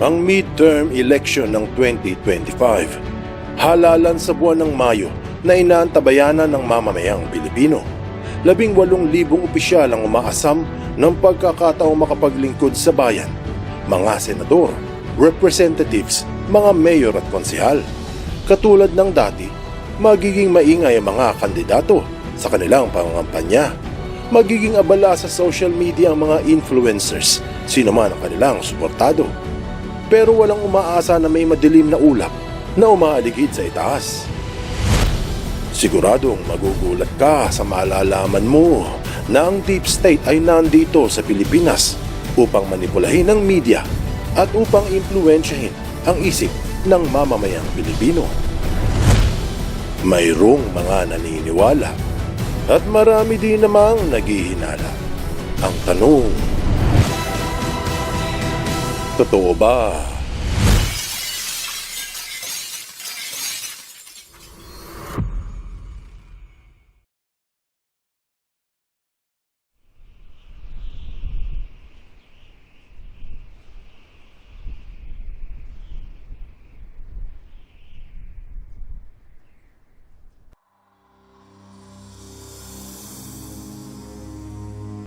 ang midterm election ng 2025. Halalan sa buwan ng Mayo na inaantabayanan ng mamamayang Pilipino. Labing walong libong opisyal ang umaasam ng pagkakataong makapaglingkod sa bayan. Mga senador, representatives, mga mayor at konsehal. Katulad ng dati, magiging maingay ang mga kandidato sa kanilang pangangampanya. Magiging abala sa social media ang mga influencers, sino man ang kanilang suportado. Pero walang umaasa na may madilim na ulap na umaaligid sa itaas. Siguradong magugulat ka sa malalaman mo na ang deep state ay nandito sa Pilipinas upang manipulahin ang media at upang impluensyahin ang isip ng mamamayang Pilipino. Mayroong mga naniniwala at marami din namang naghihinala. Ang tanong, totoo ba?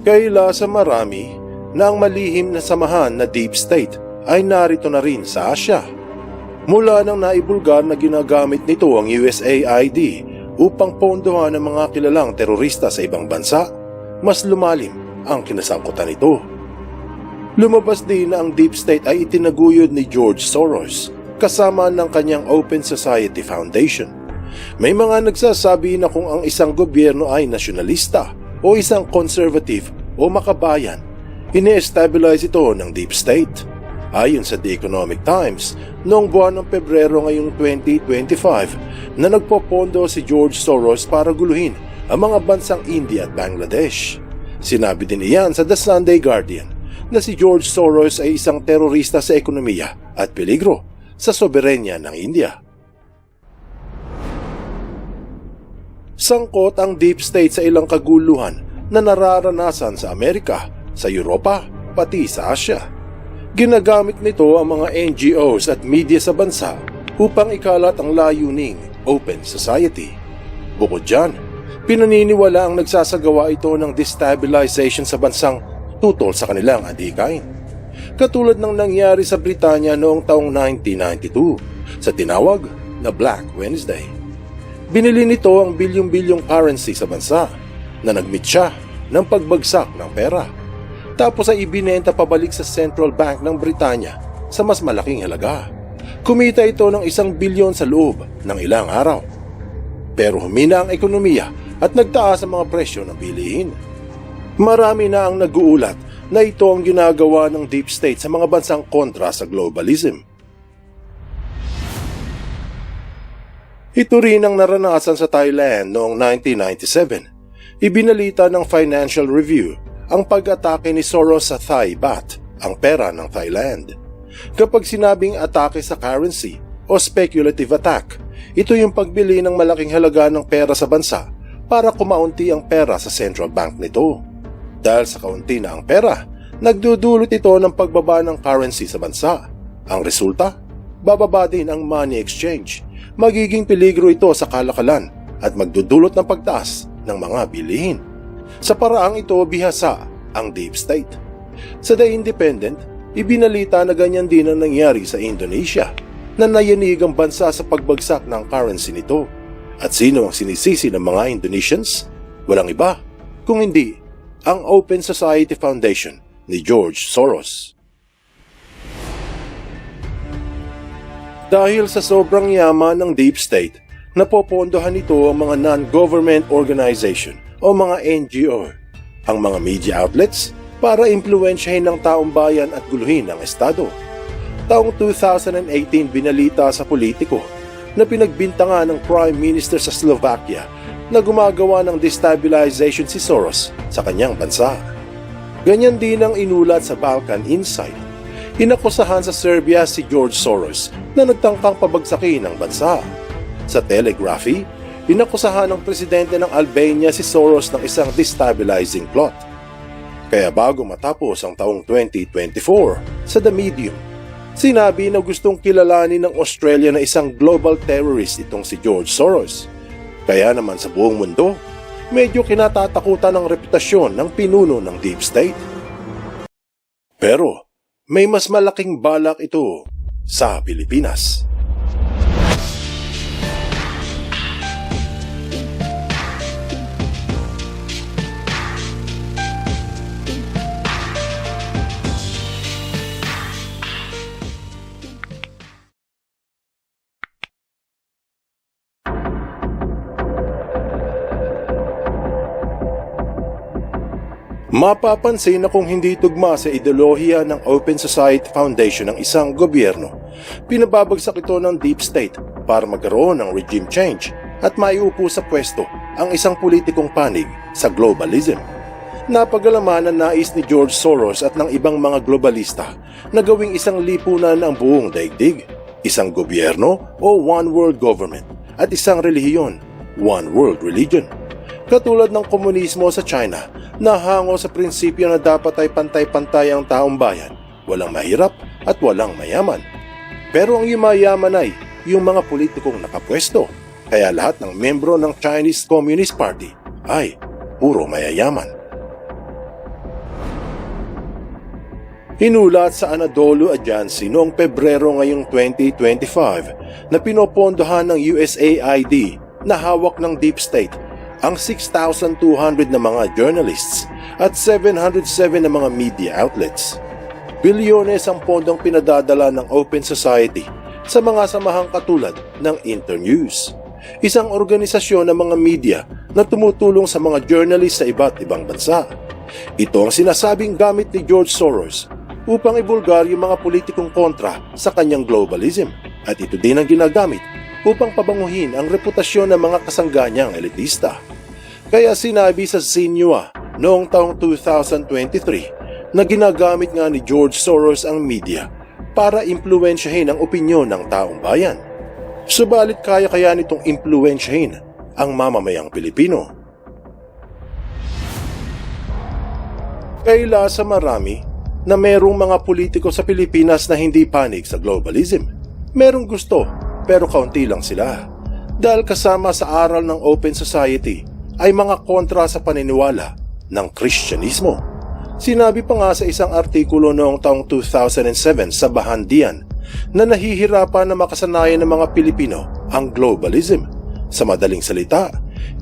Kaila sa marami na ang malihim na samahan na deep state ay narito na rin sa Asya. Mula nang naibulgar na ginagamit nito ang USAID upang pondohan ang mga kilalang terorista sa ibang bansa, mas lumalim ang kinasangkutan nito. Lumabas din na ang deep state ay itinaguyod ni George Soros kasama ng kanyang Open Society Foundation. May mga nagsasabi na kung ang isang gobyerno ay nasyonalista o isang conservative o makabayan, ine-stabilize ito ng deep state. Ayon sa The Economic Times, noong buwan ng Pebrero ngayong 2025 na nagpopondo si George Soros para guluhin ang mga bansang India at Bangladesh. Sinabi din iyan sa The Sunday Guardian na si George Soros ay isang terorista sa ekonomiya at peligro sa soberenya ng India. Sangkot ang deep state sa ilang kaguluhan na nararanasan sa Amerika, sa Europa, pati sa Asya. Ginagamit nito ang mga NGOs at media sa bansa upang ikalat ang layuning open society. Bukod dyan, pinaniniwala ang nagsasagawa ito ng destabilization sa bansang tutol sa kanilang adikain. Katulad ng nangyari sa Britanya noong taong 1992 sa tinawag na Black Wednesday. Binili nito ang bilyong-bilyong currency sa bansa na nagmeet siya ng pagbagsak ng pera. Tapos ay ibinenta pabalik sa Central Bank ng Britanya sa mas malaking halaga. Kumita ito ng isang bilyon sa loob ng ilang araw. Pero humina ang ekonomiya at nagtaas ang mga presyo ng bilihin. Marami na ang naguulat na ito ang ginagawa ng deep state sa mga bansang kontra sa globalism. Ito rin ang naranasan sa Thailand noong 1997. Ibinalita ng Financial Review ang pag-atake ni Soros sa Thai Baht, ang pera ng Thailand. Kapag sinabing atake sa currency o speculative attack, ito yung pagbili ng malaking halaga ng pera sa bansa para kumaunti ang pera sa central bank nito. Dahil sa kaunti na ang pera, nagdudulot ito ng pagbaba ng currency sa bansa. Ang resulta, bababa din ang money exchange. Magiging peligro ito sa kalakalan at magdudulot ng pagtaas ng mga bilihin. Sa paraang ito bihasa ang deep state. Sa The Independent, ibinalita na ganyan din ang nangyari sa Indonesia na nayanig ang bansa sa pagbagsak ng currency nito. At sino ang sinisisi ng mga Indonesians? Walang iba, kung hindi ang Open Society Foundation ni George Soros. Dahil sa sobrang yaman ng deep state, napopondohan nito ang mga non-government organization o mga NGO, ang mga media outlets para impluensyahin ng taong bayan at guluhin ang Estado. Taong 2018 binalita sa politiko na pinagbintangan ng Prime Minister sa Slovakia na gumagawa ng destabilization si Soros sa kanyang bansa. Ganyan din ang inulat sa Balkan Insight. Inakusahan sa Serbia si George Soros na nagtangkang pabagsakin ang bansa. Sa Telegraphy, inakusahan ng presidente ng Albania si Soros ng isang destabilizing plot. Kaya bago matapos ang taong 2024 sa The Medium, Sinabi na gustong kilalanin ng Australia na isang global terrorist itong si George Soros. Kaya naman sa buong mundo, medyo kinatatakutan ng reputasyon ng pinuno ng Deep State. Pero may mas malaking balak ito sa Pilipinas. Mapapansin na kung hindi tugma sa ideolohiya ng Open Society Foundation ng isang gobyerno, pinababagsak ito ng deep state para magkaroon ng regime change at maiupo sa pwesto ang isang politikong panig sa globalism. Napagalaman ang nais ni George Soros at ng ibang mga globalista na gawing isang lipunan ang buong daigdig, isang gobyerno o one world government at isang relihiyon, one world religion. Katulad ng komunismo sa China na hango sa prinsipyo na dapat ay pantay-pantay ang taong bayan, walang mahirap at walang mayaman. Pero ang yumayaman ay yung mga politikong nakapwesto, kaya lahat ng membro ng Chinese Communist Party ay puro mayayaman. Hinulat sa Anadolu Agency noong Pebrero ngayong 2025 na pinopondohan ng USAID na hawak ng Deep State ang 6,200 na mga journalists at 707 na mga media outlets. Bilyones ang pondong pinadadala ng Open Society sa mga samahang katulad ng Internews, isang organisasyon ng mga media na tumutulong sa mga journalist sa iba't ibang bansa. Ito ang sinasabing gamit ni George Soros upang ibulgar yung mga politikong kontra sa kanyang globalism at ito din ang ginagamit upang pabanguhin ang reputasyon ng mga kasangganyang elitista. Kaya sinabi sa Xinhua noong taong 2023 na ginagamit nga ni George Soros ang media para impluensyahin ang opinyon ng taong bayan. Subalit kaya kaya nitong impluensyahin ang mamamayang Pilipino. Kaila sa marami na merong mga politiko sa Pilipinas na hindi panig sa globalism. Merong gusto pero kaunti lang sila. Dahil kasama sa aral ng Open Society ay mga kontra sa paniniwala ng Kristyanismo. Sinabi pa nga sa isang artikulo noong taong 2007 sa Bahandian na nahihirapan na makasanayan ng mga Pilipino ang globalism. Sa madaling salita,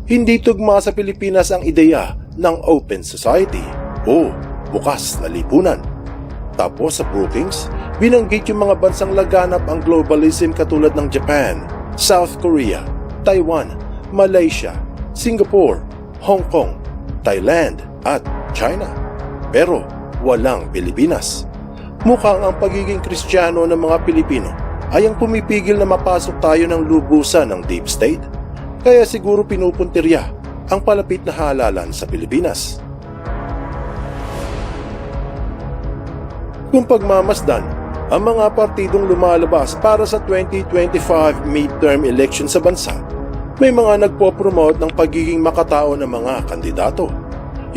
hindi tugma sa Pilipinas ang ideya ng Open Society o bukas na lipunan. Tapos sa Brookings, binanggit yung mga bansang laganap ang globalism katulad ng Japan, South Korea, Taiwan, Malaysia, Singapore, Hong Kong, Thailand at China. Pero walang Pilipinas. Mukhang ang pagiging kristyano ng mga Pilipino ay ang pumipigil na mapasok tayo ng lubusan ng deep state. Kaya siguro pinupuntirya ang palapit na halalan sa Pilipinas. Kung pagmamasdan, ang mga partidong lumalabas para sa 2025 midterm election sa bansa, may mga nagpo-promote ng pagiging makatao ng mga kandidato.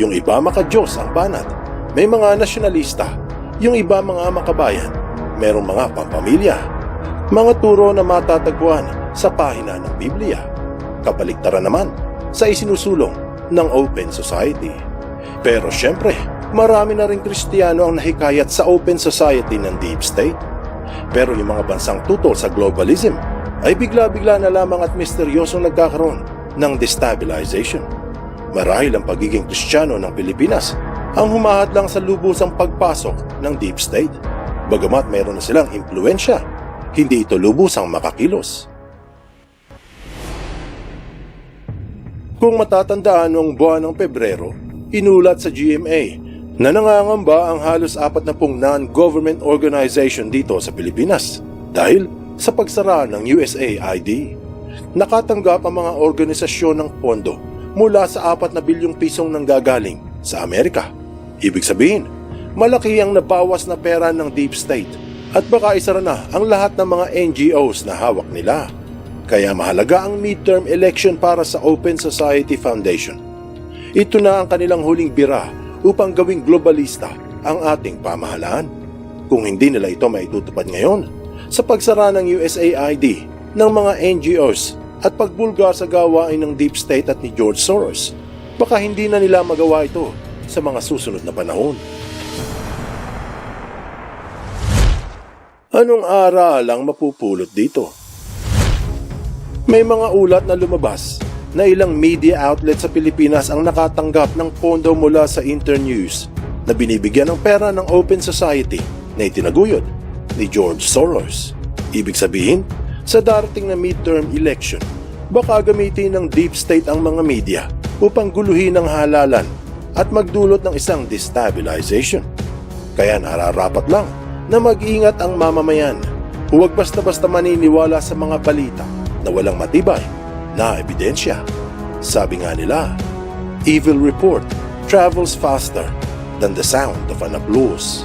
Yung iba makadiyos ang banat, may mga nasyonalista, yung iba mga makabayan, merong mga pampamilya. Mga turo na matatagpuan sa pahina ng Biblia. Kabaliktaran naman sa isinusulong ng Open Society. Pero syempre, marami na rin Kristiyano ang nahikayat sa Open Society ng Deep State. Pero yung mga bansang tutol sa globalism ay bigla-bigla na lamang at misteryosong nagkakaroon ng destabilization. Marahil ang pagiging Kristiyano ng Pilipinas ang humahad lang sa lubusang pagpasok ng Deep State. Bagamat mayroon na silang impluensya, hindi ito lubusang makakilos. Kung matatandaan noong buwan ng Pebrero, inulat sa GMA na nangangamba ang halos apat na pong non-government organization dito sa Pilipinas dahil sa pagsara ng USAID. Nakatanggap ang mga organisasyon ng pondo mula sa apat na bilyong pisong nanggagaling sa Amerika. Ibig sabihin, malaki ang nabawas na pera ng deep state at baka isara na ang lahat ng mga NGOs na hawak nila. Kaya mahalaga ang midterm election para sa Open Society Foundation. Ito na ang kanilang huling bira upang gawing globalista ang ating pamahalaan. kung hindi nila ito maitutupad ngayon sa pagsara ng USAID ng mga NGOs at pagbulgar sa gawain ng Deep State at ni George Soros, baka hindi na nila magawa ito sa mga susunod na panahon. Anong aral ang mapupulot dito? May mga ulat na lumabas na ilang media outlet sa Pilipinas ang nakatanggap ng pondo mula sa Internews na binibigyan ng pera ng Open Society na itinaguyod ni George Soros. Ibig sabihin, sa darating na midterm election, baka gamitin ng deep state ang mga media upang guluhin ang halalan at magdulot ng isang destabilization. Kaya nararapat lang na mag-ingat ang mamamayan. Huwag basta-basta maniniwala sa mga balita na walang matibay na ebidensya. Sabi nga nila, evil report travels faster than the sound of an applause.